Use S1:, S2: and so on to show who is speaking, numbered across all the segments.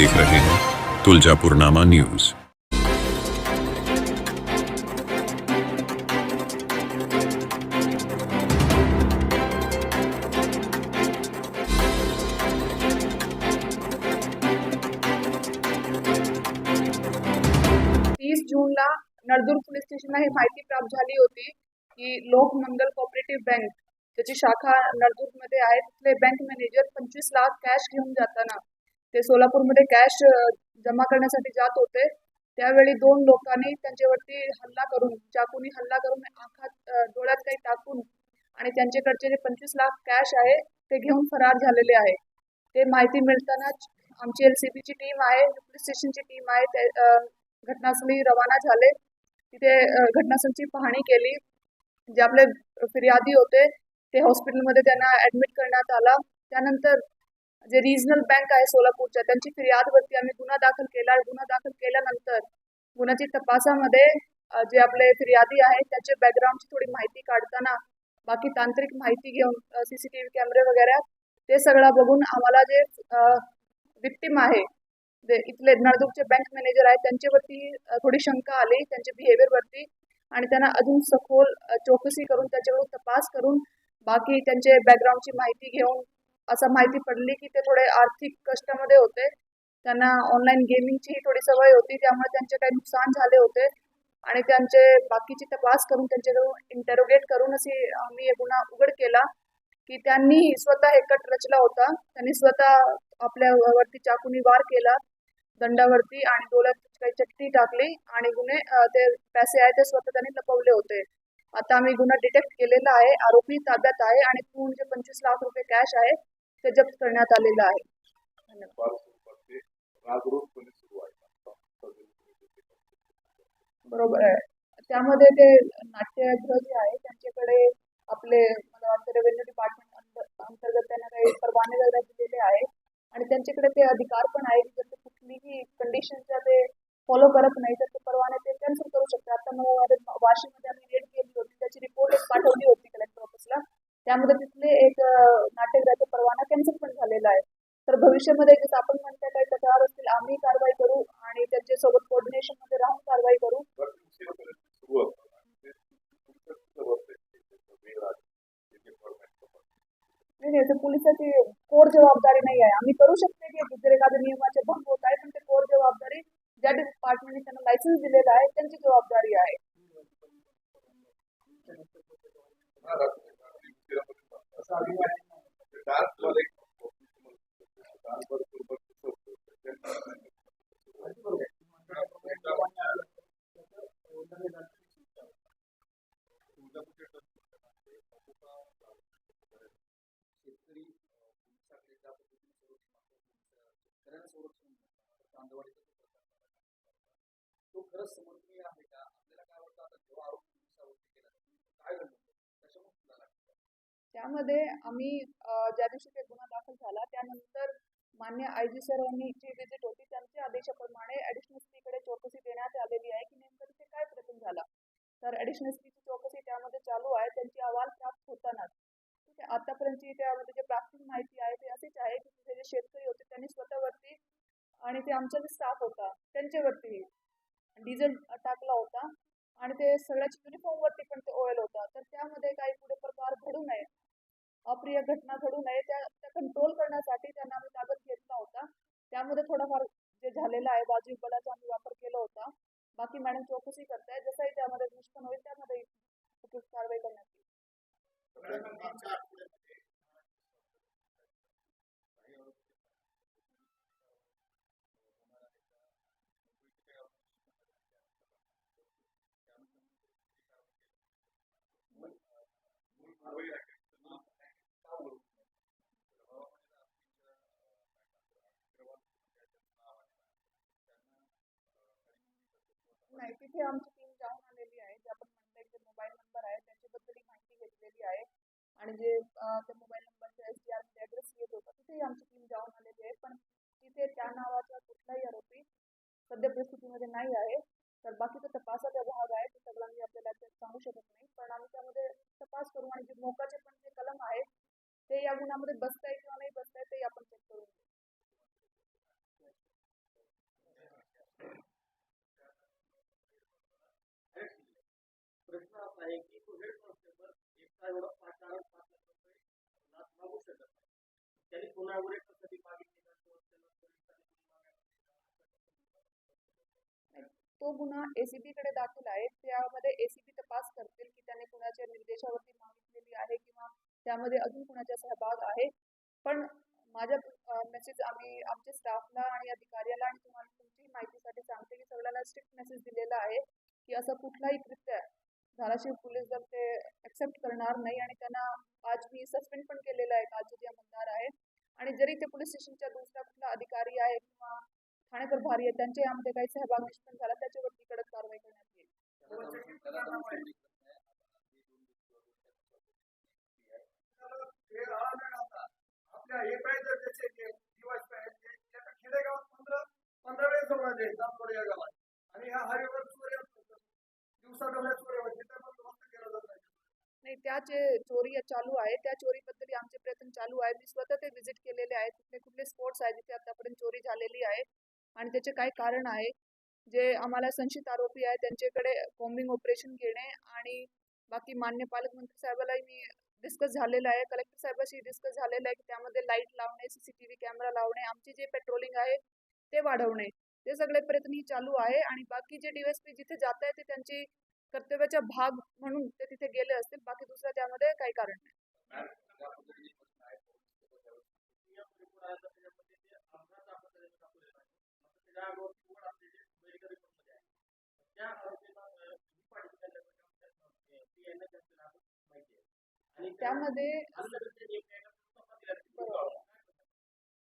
S1: देख रहे हैं तुलजापुरनामा न्यूज।
S2: तीस जूनला नळदूर पोलीस स्टेशनला ही माहिती प्राप्त झाली होती की लोकमंगल कोऑपरेटिव्ह बँक त्याची शाखा नळदूरमध्ये आहे. तिथले बँक मॅनेजर पंचवीस लाख कॅश घेऊन जाताना ते सोलापूरमध्ये कॅश जमा करण्यासाठी जात होते. त्यावेळी दोन लोकांनी त्यांच्यावरती हल्ला करून चाकूनी हल्ला करून आखात डोळ्यात काही टाकून आणि त्यांच्याकडचे जे पंचवीस लाख कॅश आहे ते घेऊन फरार झालेले आहे. ते माहिती मिळतानाच आमची एल सी बीची टीम आहे पोलीस स्टेशनची टीम आहे. ते घटनास्थळी रवाना झाले. तिथे घटनास्थळीची घटनास्थळची पाहणी केली. जे आपले फिर्यादी होते ते हॉस्पिटलमध्ये त्यांना ऍडमिट करण्यात आला. त्यानंतर जे रिजनल बँक आहे सोलापूरच्या त्यांची फिर्यादवरती आम्ही गुन्हा दाखल केला. गुन्हा दाखल केल्यानंतर गुन्ह्याची तपासामध्ये जे आपले फिर्यादी आहेत त्याचे बॅकग्राऊंडची थोडी माहिती काढताना बाकी तांत्रिक माहिती घेऊन सीसीटीव्ही कॅमेरे वगैरे ते सगळं बघून आम्हाला जे विक्टिम आहे जे इथले नळदुर्गचे बँक मॅनेजर आहेत त्यांच्यावरती थोडी शंका आली त्यांच्या बिहेवियरवरती आणि त्यांना अजून सखोल चौकशी करून त्याच्यावर तपास करून बाकी त्यांचे बॅकग्राऊंडची माहिती घेऊन असं माहिती पडली की ते थोडे आर्थिक कष्टामध्ये होते. त्यांना ऑनलाईन गेमिंगचीही थोडी सवय होती त्यामुळे त्यांचे काही नुकसान झाले होते. आणि त्यांचे बाकीचे तपास करून त्यांच्याकडून इंटरोगेट करून अशी आम्ही हे गुन्हा उघड केला. की त्यांनी स्वतः हे कट रचला होता. त्यांनी स्वतः आपल्या वरती चाकूनी वार केला दंडावरती आणि डोळ्यात काही चट्टी टाकली आणि गुन्हे ते पैसे आहे ते स्वतः त्यांनी लपवले होते. आता आम्ही गुन्हा डिटेक्ट केलेला आहे. आरोपी ताब्यात आहे आणि पूर्ण जे पंचवीस लाख रुपये कॅश आहे. ते जप्त करण्यात आलेलं आहे. बरोबर आहे. त्यामध्ये ते नाट्यगृह जे आहे त्यांच्याकडे आपले मला वाटतं रेव्हेन्यू डिपार्टमेंट अंतर्गत त्यांना काही परवाने वगैरे दिलेले आहे. आणि त्यांच्याकडे ते अधिकार पण आहे की जर ते कुठलीही कंडिशनच्या ते फॉलो करत नाही तर ते परवाने ते कॅन्सल करू शकतात. आता मला वाशीमध्ये आम्ही रेड केली होती त्याची रिपोर्ट पाठवली होती कलेक्टर ऑफिसला त्यामध्ये तिथले एक नाट्यगृहाचे परवाना कॅन्सल पण झालेला आहे तर भविष्यामध्ये जसं आपण म्हणता काही तक्रार असतील आम्ही कारवाई करू आणि त्यांच्यासोबत कोऑर्डिनेशनमध्ये राहून कारवाई करू नाही नाही, ते पोलिसाची कोर जबाबदारी नाही आहे आम्ही करू शकते की जर एखाद्या नियमाचे भंग होत आहे पण ते कोर जबाबदारी ज्या डिपार्टमेंटने त्यांना लायसन्स दिलेलं आहे त्यांची जबाबदारी आहे
S3: असतं.
S4: शेतकरी तो खरंच समर्थनीय आहे का आपल्याला काय वाटतं आता जेव्हा आरोप केला काय घडलं
S2: त्यामध्ये आम्ही ज्या दिवशी ते गुन्हा दाखल झाला त्यानंतर मान्य आय जी सरांनी जी विजिट होती त्यांच्या आदेशाप्रमाणे ऍडिशनलकडे चौकशी देण्यात आलेली आहे की नेमकं तिथे काय प्रकरण झाला? तर ऍडिशनल ची चौकशी त्यामध्ये चालू आहे त्यांची अहवाल प्राप्त होतानाच. ठीक आहे आतापर्यंतची त्यामध्ये जे प्राथमिक माहिती आहे ते अशीच आहे की तिथे जे शेतकरी होते त्यांनी स्वतःवरती आणि ते आमचा जे स्टाफ होता त्यांच्यावरती डिझेल टाकला होता. आणि ते सगळ्याच युनिफॉर्मवरती पण ते ऑइल होता. तर त्यामध्ये काही पुढे प्रकार घडू नये. अप्रिय घटना घडू नये त्या कंट्रोल करण्यासाठी त्यांना आम्ही ताब्यात घेतला होता. त्यामध्ये थोडाफार जे झालेला आहे बाजू बलाचा आम्ही वापर केला होता. बाकी मॅडम चौकशी करताय जसंही त्यामध्ये निष्पन्न होईल त्यामध्ये उपयुक्त कारवाई करण्यात येईल. नाही तिथे आमची टीम जाऊन आलेली आहे. जे आपण म्हणताय जे मोबाईल नंबर आहे त्याच्याबद्दल माहिती घेतलेली आहे. आणि जे त्या मोबाईल नंबरचा एस डी आर ऍड्रेस येत होता तिथेही आमची टीम जाऊन आलेली आहे. पण तिथे त्या नावाचा कुठलाही आरोपी सध्या परिस्थितीमध्ये नाही आहे. तर बाकीचा तपास भाग आहे ते सगळं मी आपल्याला त्यात सांगू शकत नाही पण आम्ही त्यामध्ये तपास करू आणि जे मोकाचे पण जे कलम आहेत ते या गुन्ह्यामध्ये बसताय किंवा नाही बसताय ते आपण चेक करून घेऊ
S4: प्रश्न असा आहे की तो हेड कॉन्स्टेबल एकटा एवढा पाच चार पाच लाख रुपये लाच मागू शकत नाही त्यांनी कधी मागितली
S2: तो गुन्हा एसीबी कडे दाखल आहे. त्यामध्ये एसीबी तपास करतील की त्याने कुणाच्या निर्देशावरती मागितलेली आहे किंवा त्यामध्ये अजून कुणाचा सहभाग आहे. पण माझ्या मेसेज आम्ही आमच्या स्टाफला आणि अधिकाऱ्याला आणि तुम्हाला तुमची माहितीसाठी सांगते की सगळ्यांना स्ट्रिक्ट मेसेज दिलेला आहे की असं कुठलाही कृत्य धाराशिव पोलीस दल ते ऍक्सेप्ट करणार नाही आणि त्यांना आज मी सस्पेंड पण केलेलं आहे. कालचे जे आमदार आहे. आणि जरी ते पोलीस स्टेशनच्या दुसऱ्या कुठला अधिकारी आहे किंवा ठाणे प्रभारी आहे त्यांच्या यामध्ये काही सहभाग निष्पन्न झाला त्याच्यावरती कडक कारवाई करण्यात येईल.
S5: पंधरा वेळेस या आणि ह्या नाही
S2: त्या जे चोरी चालू आहे त्या चोरीबद्दल आमचे प्रयत्न चालू आहे. मी स्वतः ते व्हिजिट केलेले आहेत. कुठले कुठले स्पॉट्स आहेत जिथे आतापर्यंत चोरी झालेली आहे. आणि त्याचे काय कारण आहे. जे आम्हाला संशयित आरोपी आहे त्यांच्याकडे कॉम्बिंग ऑपरेशन घेणे आणि बाकी मान्य पालकमंत्री साहेबालाही मी डिस्कस झालेलं आहे. कलेक्टर साहेबाशी डिस्कस झालेलं आहे की त्यामध्ये लाइट लावणे सीसीटीव्ही कॅमेरा लावणे आमची जे पेट्रोलिंग आहे ते वाढवणे. ते सगळे प्रयत्न ही चालू आहे. आणि बाकी जे डीएसपी जिथे जात आहे ते त्यांची कर्तव्याचा भाग म्हणून ते तिथे गेले असतील बाकी दुसरं त्यामध्ये काही कारण नाही. त्यामध्ये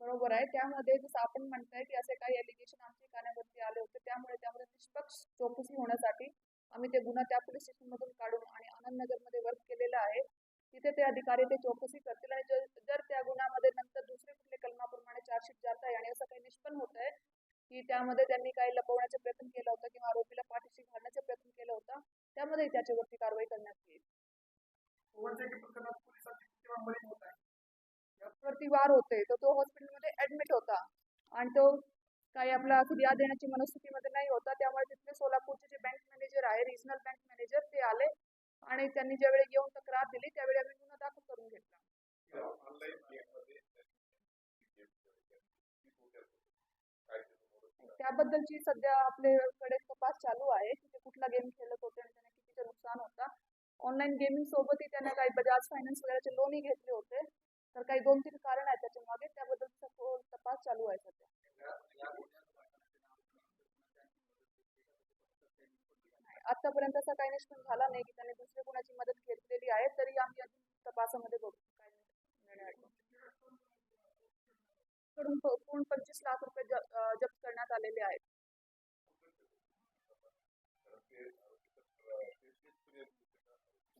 S2: बरोबर. आहे. त्यामध्ये जसं आपण म्हणताय की असे काही एलिगेशन आमच्या कानावरती आले होते त्यामुळे त्यामध्ये निष्पक्ष चौकशी होण्यासाठी आम्ही ते गुन्हा त्या पोलीस स्टेशन मधून काढून आणि आनंदनगरमध्ये वर्क केलेलं आहे. तिथे ते अधिकारी ते चौकशी करतील आणि जर जर त्या गुन्ह्यामध्ये नंतर दुसरे कुठले कलमाप्रमाणे चार्जशीट जात आहे आणि असं काही निष्पन्न होत आहे की त्यामध्ये त्यांनी काही लपवण्याचा प्रयत्न केला होता किंवा आरोपीला पाठीशी घालण्याचा प्रयत्न केला होता त्यामध्ये त्याच्यावरती कारवाई करण्यात येईल. वार होते तर तो हॉस्पिटलमध्ये ऍडमिट होता. आणि तो काही आपला फिर्याद देण्याची मनस्थितीमध्ये नाही होता. त्यामुळे तिथले सोलापूरचे जे बँक मॅनेजर आहे रिजनल बँक मॅनेजर ते आले आणि त्यांनी ज्यावेळी येऊन तक्रार दिली त्यावेळी आम्ही गुन्हा दाखल करून घेतला. त्याबद्दलची सध्या आपल्याकडे तपास चालू आहे. की ते कुठला गेम खेळत होते आणि त्यांना कितीचं नुकसान होता. ऑनलाईन गेमिंग सोबतही त्यांना काही बजाज फायनान्स वगैरेचे लोनही घेतले होते. तर काही दोन तीन कारण आहेत त्याच्यामागे त्याबद्दलचा तो तपास चालू आहे सध्या. आतापर्यंत असा काही निष्पन्न झाला नाही की त्यांनी दुसऱ्या कोणाची मदत घेतलेली आहे तरी आम्ही अजून तपासामध्ये बघू. काय निर्णयकडून पूर्ण पंचवीस लाख रुपये जप्त करण्यात आलेले आहेत.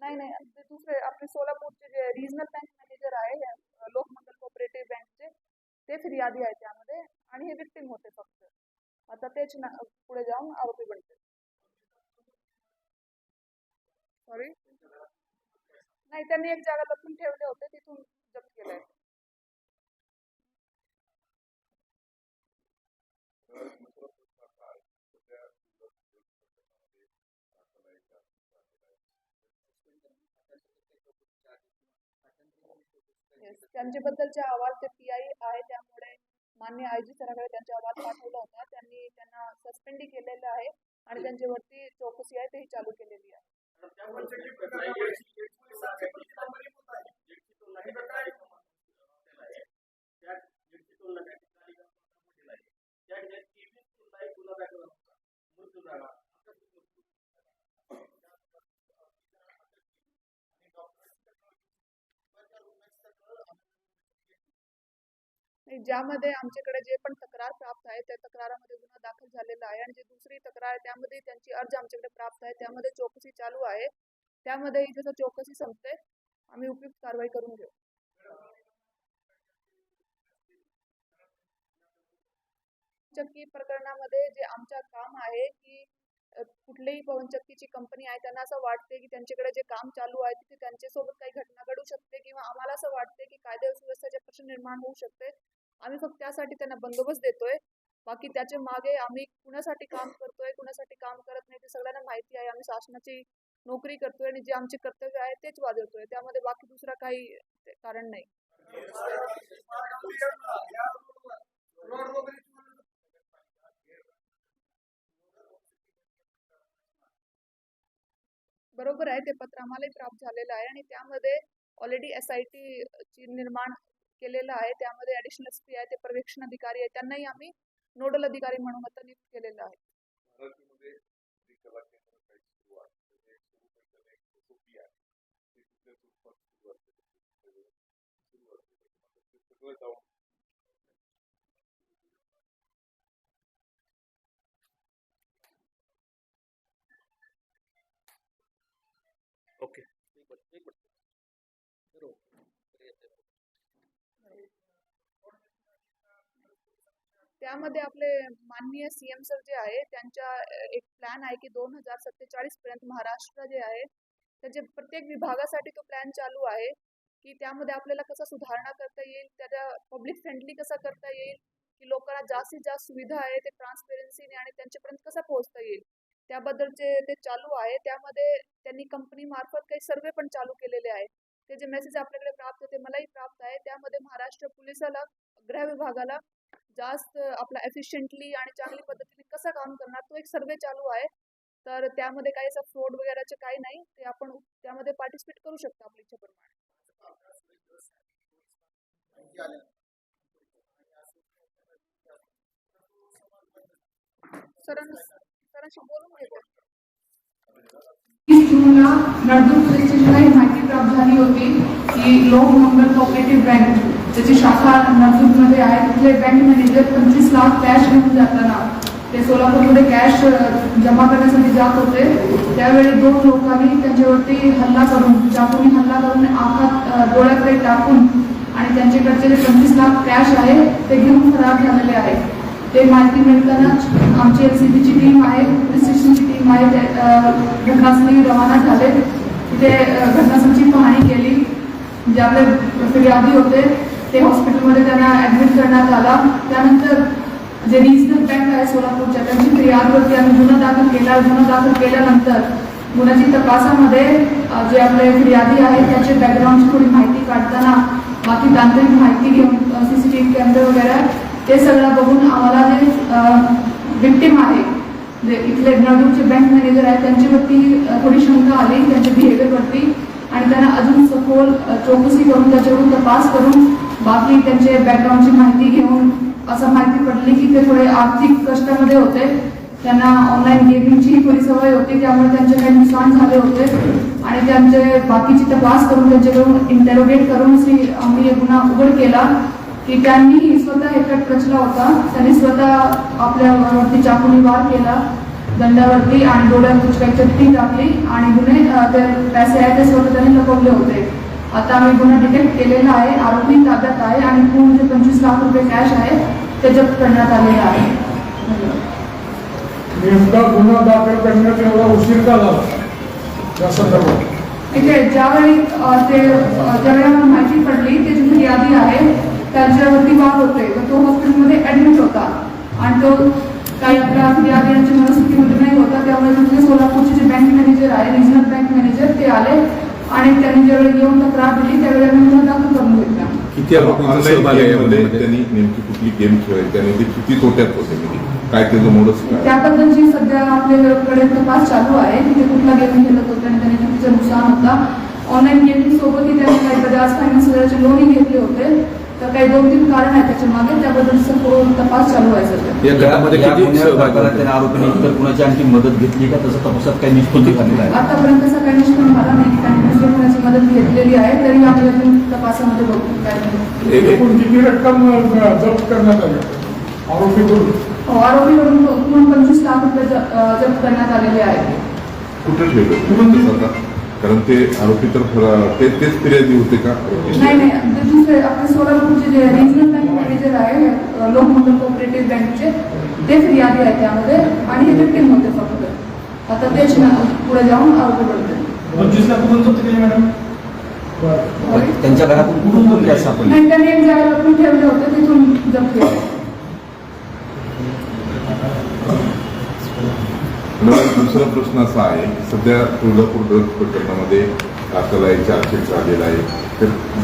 S2: नाही नाही ते दुसरे आपले सोलापूरचे जे रिजनल बँक मॅनेजर आहे हे, लोकमंगल कोऑपरेटिव्ह बँकचे ते फिर्यादी आहे त्यामध्ये. आणि हे विक्टीम होते फक्त. आता तेच ना पुढे जाऊन आरोपी बनते सॉरी नाही त्यांनी एक जागा लपून ठेवले होते तिथून जप्त केलंय. त्यांच्याबद्दलचे अहवाल ते पी आय आहे त्यामुळे मान्य आय. जी. सरांकडे अहवाल पाठवला होता. त्यांनी त्यांना सस्पेंड केलेलं आहे आणि त्यांच्यावरती चौकशी आहे तेही चालू केलेली आहे
S5: वंचकी प्रकरणामध्ये पोलिसांची किंवा मदत होत आहे इथं काय
S2: नाही, ज्यामध्ये आमच्याकडे जे पण तक्रार प्राप्त आहे त्या तक्रारामध्ये गुन्हा दाखल झालेला आहे. आणि जी दुसरी तक्रार आहे त्यामध्ये त्यांची अर्ज आमच्याकडे प्राप्त आहे. त्यामध्ये चौकशी चालू आहे. त्यामध्ये जसं चौकशी संपते आम्ही उपयुक्त कारवाई करून घेऊ. चक्की प्रकरणामध्ये जे आमचं काम आहे की कुठलीही पवनचक्कीची कंपनी आहे त्यांना असं वाटते की त्यांच्याकडे जे काम चालू आहे तिथे त्यांच्यासोबत काही घटना घडू शकते किंवा आम्हाला असं वाटते की कायदे सुव्यवस्थेचे प्रश्न निर्माण होऊ शकते. आम्ही फक्त त्यासाठी त्यांना बंदोबस्त देतोय.
S6: बाकी त्याच्यामागे आम्ही कुणासाठी काम करतोय कुणासाठी काम करत नाही ते सगळ्यांना माहिती आहे. आम्ही शासनाची नोकरी करतोय आणि जे आमचे कर्तव्य आहे तेच वाजवतोय. त्यामध्ये बाकी दुसरा काही कारण नाही. बरोबर आहे ते पत्र आम्हालाही प्राप्त झालेलं आहे आणि त्यामध्ये ऑलरेडी एस आय टी ची निर्माण केलेलं आहे. त्यामध्ये ऍडिशनल एस पी आहे ते पर्यवेक्षण अधिकारी आहे त्यांनाही आम्ही नोडल अधिकारी म्हणून आता नियुक्त केलेलं आहे.
S3: मराठीमध्ये जी कला केंद्र काही सुरू आहे त्याचे सुरू करताना एक SOP आहे ती कुठल्या स्वरूपात सुरू असते सुरू असते त्याच्यामध्ये ते सगळं जाऊन
S4: ओके एक मिनिट एक मिनिट बरोबर तर येते.
S6: त्यामध्ये आपले माननीय सीएम सर जे आहे त्यांच्या एक प्लॅन आहे की दोन हजार सत्तेचाळीस पर्यंत महाराष्ट्र जे आहे त्याचे प्रत्येक विभागासाठी तो प्लॅन चालू आहे की त्यामध्ये आपल्याला कसं सुधारणा करता येईल त्याच्या पब्लिक फ्रेंडली कसा करता येईल की लोकांना जास्तीत जास्त सुविधा आहे ते ट्रान्सपेरन्सीने आणि त्यांच्यापर्यंत कसं पोहोचता येईल त्याबद्दलचे ते चालू आहे त्यामध्ये त्यांनी कंपनी मार्फत काही सर्वे पण चालू केलेले आहेत. ते जे मेसेज आपल्याकडे प्राप्त होते मलाही प्राप्त आहे. त्यामध्ये महाराष्ट्र पोलिसाला गृह विभागाला जास्त आपला एफिशियंटली आणि चांगली पद्धतीने कसं काम करणार तो एक सर्वे चालू आहे. तर त्यामध्ये काही असं फ्रॉड वगैरेचे काही नाही. ते आपण त्यामध्ये पार्टिसिपेट करू शकतो आपल्या इच्छेप्रमाणे सरांना सरांशी बोलून घेतो
S2: जूनला स्टेशनला ही माहिती प्राप्त झाली होती की लोकमंगल कोऑपरेटिव्ह बँक त्याची शाखा नागपूरमध्ये आहे. तिथले बँक मॅनेजर पंचवीस लाख कॅश घेऊन जाताना ते सोलापूरमध्ये कॅश जमा करण्यासाठी जात होते. त्यावेळी दोन लोकांनी त्यांच्यावरती हल्ला करून चाकूनी हल्ला करून आखात अ, डोळ्याकडे टाकून आणि त्यांच्याकडचे जे पंचवीस लाख कॅश आहे ते घेऊन फरार झालेले आहे ते माहिती मिळताना आमची एल सी बीची टीम आहे पोलीस स्टेशनची टीम आहे ते, घटनास्थळी रवाना झाले. तिथे अ, पाहणी केली. जे आपले फिर्यादी होते ते हॉस्पिटलमध्ये त्यांना ॲडमिट करण्यात आला. त्यानंतर जे रिजनल बँक आहे सोलापूरच्या त्यांची फिर्यादवरती आम्ही गुन्हा दाखल केला. गुन्हा दाखल केल्यानंतर गुन्ह्याची तपासामध्ये जे आपले फिर्यादी आहेत त्याचे बॅकग्राऊंडची थोडी माहिती काढताना बाकी तांत्रिक माहिती घेऊन सी सी टी व्ही कॅमेरे वगैरे ते सगळं बघून आम्हाला जे विक्टीम आहे जे इथले नळदूरचे बँक मॅनेजर आहेत त्यांच्यावरती थोडी शंका आली त्यांच्या बिहेवियरवरती आणि त्यांना अजून सखोल चौकशी करून त्याच्यावरून तपास करून बाकी त्यांचे बॅकग्राऊंडची माहिती घेऊन असं माहिती पडली की ते थोडे आर्थिक कष्टामध्ये होते. त्यांना ऑनलाईन गेमिंगची थोडी सवय होती त्यामुळे त्यांचे काही नुकसान झाले होते. आणि त्यांचे बाकीची तपास करून त्यांच्याकडून इंटरोगेट करून श्री आम्ही एक गुन्हा उघड केला की त्यांनी स्वतः हेकट रचला होता. त्यांनी स्वतः आपल्यावरती चाकूने वार केला दंडावरती आणि डोळ्यात कुछ चट्टी टाकली आणि गुन्हे ते पैसे आहे ते स्वतः त्यांनी लपवले होते. आता आम्ही गुन्हा डिटेक्ट केलेला आहे आरोपी ताब्यात आहे आणि पूर्ण जे पंचवीस लाख रुपये कॅश आहे ते जप्त करण्यात आलेलं आहे.
S7: नेमका गुन्हा दाखल करण्यात एवढा उशीर का झाला? या संदर्भात.
S2: इथे ज्यावेळी ते ज्यावेळी आम्हाला माहिती पडली ते जी फिर्यादी आहे त्यांच्यावरती वाद होते तर तो हॉस्पिटलमध्ये ऍडमिट होता. आणि तो काही आपल्या फिर्यादीच्या मनस्थितीमध्ये नाही होता. त्यामुळे तिथले सोलापूरचे जे बँक मॅनेजर आहे रिजनल बँक मॅनेजर ते आले. आणि त्यांनी ज्यावेळी येऊन तक्रार दिली त्यावेळी आम्ही गुन्हा दाखल करून घेतला.
S8: किती आरोपींचा
S3: ऑनलाईन
S8: सहभाग आहे?
S3: गेममध्ये
S8: यामध्ये?
S3: त्यांनी नेमकी कुठली गेम आणि ते किती तोट्यात होते? म्हणजे काय त्याचं मोडच काय?
S2: त्याबद्दलची सध्या आपल्याकडे तपास चालू आहे की ते कुठला गेम खेळत होते आणि त्याने कितीचं नुकसान होता. ऑनलाईन गेमिंग सोबतही त्यांनी काही बजाज फायनान्स वगैरेचे लोनही घेतले होते. तर काही दोन तीन कारण आहेत त्याच्यामागे त्याबद्दल सखोल तपास चालू आहे सध्या.
S8: या घटनामध्ये
S9: या
S8: किती
S9: गुन्ह्यात
S8: सहभागी
S9: प्रकारात
S8: होते?
S9: त्या आरोपीने इतर कुणाची आणखी मदत घेतली का? तसं तपासात काही निष्पत्ती झालेला आहे.
S2: आतापर्यंत काही निष्पन्न झाला नाही. दुसऱ्या कोणाची मदत घेतलेली आहे तरी आम्ही अजून तपासामध्ये बघू काय नाही.
S8: एक- एक-
S7: एकूण किती रक्कम अ, जप्त करण्यात आली. आरोपीकडून?
S2: हो, आरोपीकडून एकूण पंचवीस लाख रुपये ज- अ, जप्त करण्यात आलेले आहेत
S3: कुठं ठेवलं? आता कारण ते आरोपी तर ते तेच फिर्यादी होते का?
S2: नाही नाही ते दुसरे आपले सोलापूरचे जे रिजनल बँक मॅनेजर आहे अ, लोकमंगल कोऑपरेटिव्ह बँकचे ते फिर्यादी आहे त्यामध्ये आणि हे विक्टीम होते फक्त. आता तेच ना पुढे जाऊन आरोपी बनते
S7: पंचवीस लाख जप्त केली मॅडम?
S9: त्यांच्या घरातून कुठून
S2: जागा लपून ठेवले होते तिथून जप्त केले.
S3: मला दुसरा प्रश्न असा आहे की सध्या तुळजापूर ड्रग्ज प्रकरणामध्ये आपल्याला एक चार्जशीट झालेला आहे. तर जो